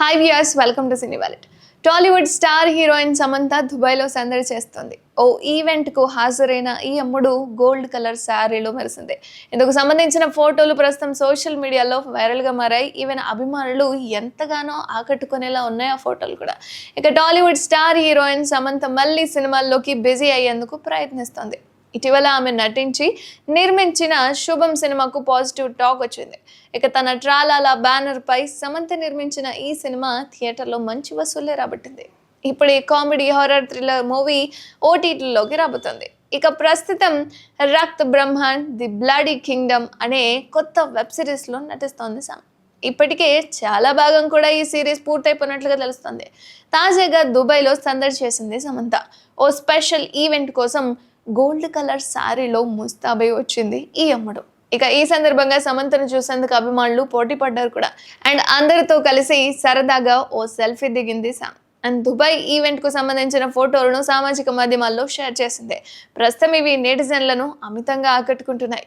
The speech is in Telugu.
Hi viewers welcome to cine wallet Tollywood star heroine Samantha దుబాయ్లో సందడి చేస్తుంది. ఓ ఈవెంట్కు హాజరైన ఈ అమ్ముడు గోల్డ్ కలర్ శారీలో మెరిసింది. ఇందుకు సంబంధించిన ఫోటోలు ప్రస్తుతం సోషల్ మీడియాలో వైరల్గా మారాయి. ఈవెన్ అభిమానులు ఎంతగానో ఆకట్టుకునేలా ఉన్నాయి ఆ ఫోటోలు కూడా. ఇక టాలీవుడ్ స్టార్ హీరోయిన్ సమంత మళ్ళీ సినిమాల్లోకి బిజీ అయ్యేందుకు ప్రయత్నిస్తోంది. ఇటీవల ఆమె నటించి నిర్మించిన శుభం సినిమాకు పాజిటివ్ టాక్ వచ్చింది. ఇక తన ట్రాలాల బ్యానర్ పై సమంత నిర్మించిన ఈ సినిమా థియేటర్లో మంచి వసూలే రాబట్టింది. ఇప్పుడు ఈ కామెడీ హారర్ థ్రిల్లర్ మూవీ ఓటీటీలోకి రాబోతుంది. ఇక ప్రస్తుతం Rakt Brahmand the bloody kingdom అనే కొత్త వెబ్ సిరీస్లో నటిస్తోంది సమ్. ఇప్పటికే చాలా భాగం కూడా ఈ సిరీస్ పూర్తయిపోయినట్లుగా తెలుస్తుంది. తాజాగా దుబాయ్లో సందడి చేసింది సమంత. ఓ స్పెషల్ ఈవెంట్ కోసం గోల్డ్ కలర్ శారీలో ముస్తాబై వచ్చింది ఈ అమ్మడు. ఇక ఈ సందర్భంగా సమంతను చూసేందుకు అభిమానులు పోటీ పడ్డారు కూడా. అండ్ అందరితో కలిసి సరదాగా ఓ సెల్ఫీ దిగింది సామ్. అండ్ దుబాయ్ ఈవెంట్కు సంబంధించిన ఫోటోలను సామాజిక మాధ్యమాల్లో షేర్ చేసింది. ప్రస్తుతం ఇవి నెటిజన్లను అమితంగా ఆకట్టుకుంటున్నాయి.